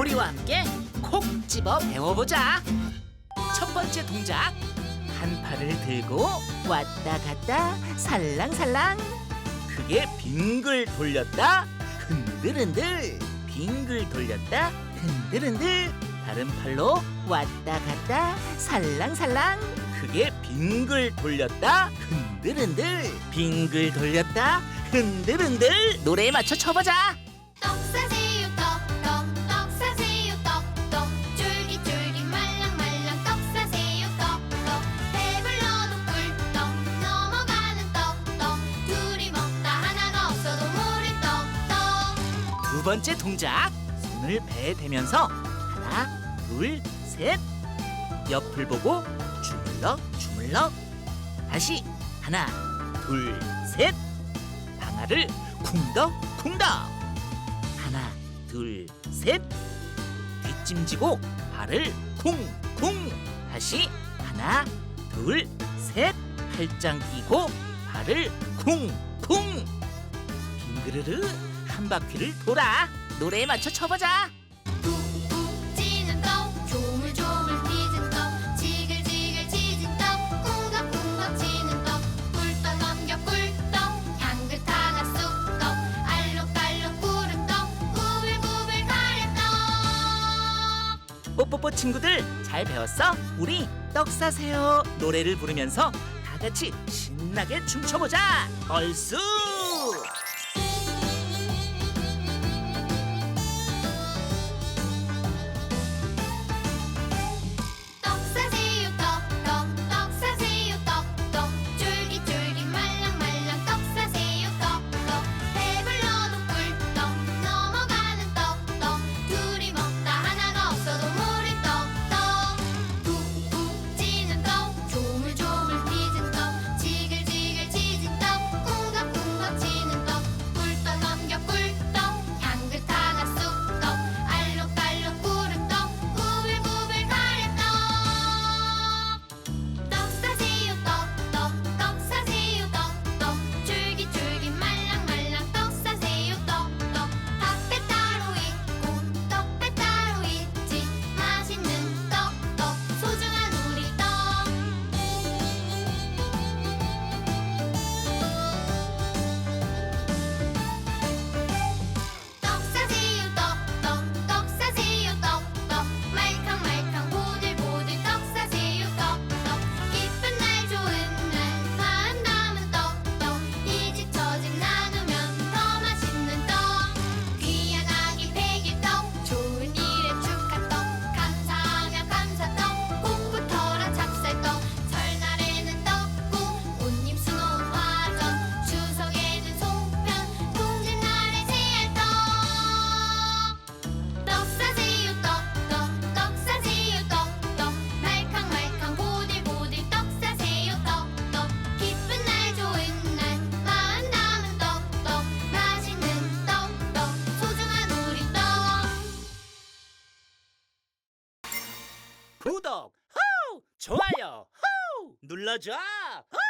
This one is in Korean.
도리와 함께 콕 집어 배워보자. 첫 번째 동작. 한 팔을 들고 왔다 갔다 살랑살랑. 크게 빙글 돌렸다 흔들흔들. 빙글 돌렸다 흔들흔들. 다른 팔로 왔다 갔다 살랑살랑. 크게 빙글 돌렸다 흔들흔들. 빙글 돌렸다 흔들흔들. 노래에 맞춰 쳐보자. 두 번째 동작. 손을 배에 대면서 하나 둘셋. 옆을 보고 주물럭 주물럭 다시 하나 둘셋. 방아를 쿵덕 쿵덕. 하나 둘셋. 뒷짐지고 발을 쿵쿵. 다시 하나 둘셋. 팔짱 끼고 발을 쿵쿵. 빙그르르 한 바퀴를 돌아. 노래에 맞춰 쳐보자. 꾹꾹 찌는 떡 조물조물 빚은 떡 지글지글 찢은 떡 꿍덕꿍덕 찌는 떡 꿀떡 넘겨 꿀떡 향긋하가 쑥떡 알록달록 구름떡 구불구불 가래떡 뽀뽀뽀 친구들 잘 배웠어? 우리 떡 사세요. 노래를 부르면서 다 같이 신나게 춤춰보자. 얼쑤 좋아요 호! 눌러줘 호!